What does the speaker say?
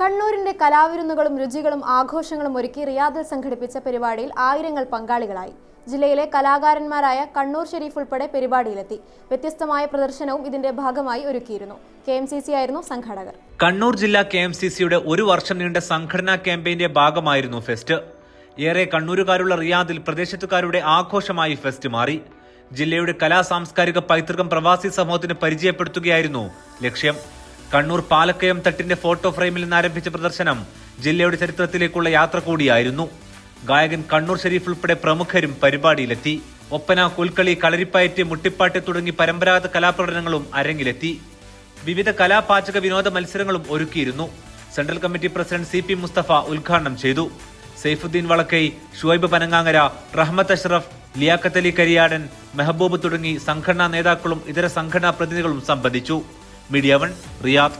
കണ്ണൂരിന്റെ കലാവിരുന്നുകളും രുചികളും ആഘോഷങ്ങളും ഒരുക്കി റിയാദിൽ സംഘടിപ്പിച്ച പരിപാടിയിൽ ആയിരങ്ങൾ പങ്കാളികളായി. ജില്ലയിലെ കലാകാരന്മാരായ കണ്ണൂർ ഷെരീഫ് ഉൾപ്പെടെ പരിപാടിയിലെത്തി. വ്യത്യസ്തമായ പ്രദർശനവും ഇതിന്റെ ഭാഗമായി ഒരുക്കിയിരുന്നു. കെ എം സി സി ആയിരുന്നു സംഘാടകർ. കണ്ണൂർ ജില്ലാ കെ എം സി സിയുടെ ഒരു വർഷം നീണ്ട സംഘടനാ ക്യാമ്പയിന്റെ ഭാഗമായിരുന്നു ഫെസ്റ്റ്. ഏറെ കണ്ണൂരുകാരുള്ള റിയാദിൽ പ്രദേശത്തുകാരുടെ ആഘോഷമായി ഫെസ്റ്റ് മാറി. ജില്ലയുടെ കലാ സാംസ്കാരിക പൈതൃകം പ്രവാസി സമൂഹത്തിന് പരിചയപ്പെടുത്തുകയായിരുന്നു ലക്ഷ്യം. കണ്ണൂർ പാലക്കയം തട്ടിന്റെ ഫോട്ടോ ഫ്രെയിമിൽ നിന്ന് ആരംഭിച്ച പ്രദർശനം ജില്ലയുടെ ചരിത്രത്തിലേക്കുള്ള യാത്ര കൂടിയായിരുന്നു. ഗായകൻ കണ്ണൂർ ഷെരീഫ് ഉൾപ്പെടെ പ്രമുഖരും പരിപാടിയിലെത്തി. ഒപ്പന കുൽക്കളി കളരിപ്പയറ്റ് മുട്ടിപ്പാട്ട് തുടങ്ങി പരമ്പരാഗത കലാപ്രകടനങ്ങളും അരങ്ങിലെത്തി. വിവിധ കലാപാചക വിനോദ മത്സരങ്ങളും ഒരുക്കിയിരുന്നു. Central committee president C P Mustafa ഉദ്ഘാടനം ചെയ്തു. സെയ്ഫുദ്ദീൻ വളക്കൈ ഷുഐബ് പനങ്ങാങ്ങര റഹ്മത്ത് അഷ്റഫ് ലിയാഖത്ത് അലി കരിയാടൻ മെഹബൂബ് തുടങ്ങി സംഘടനാ നേതാക്കളും ഇതര സംഘടനാ പ്രതിനിധികളും സംബന്ധിച്ചു. Media one Riyadh